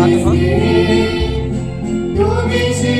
আচ্ছা। গান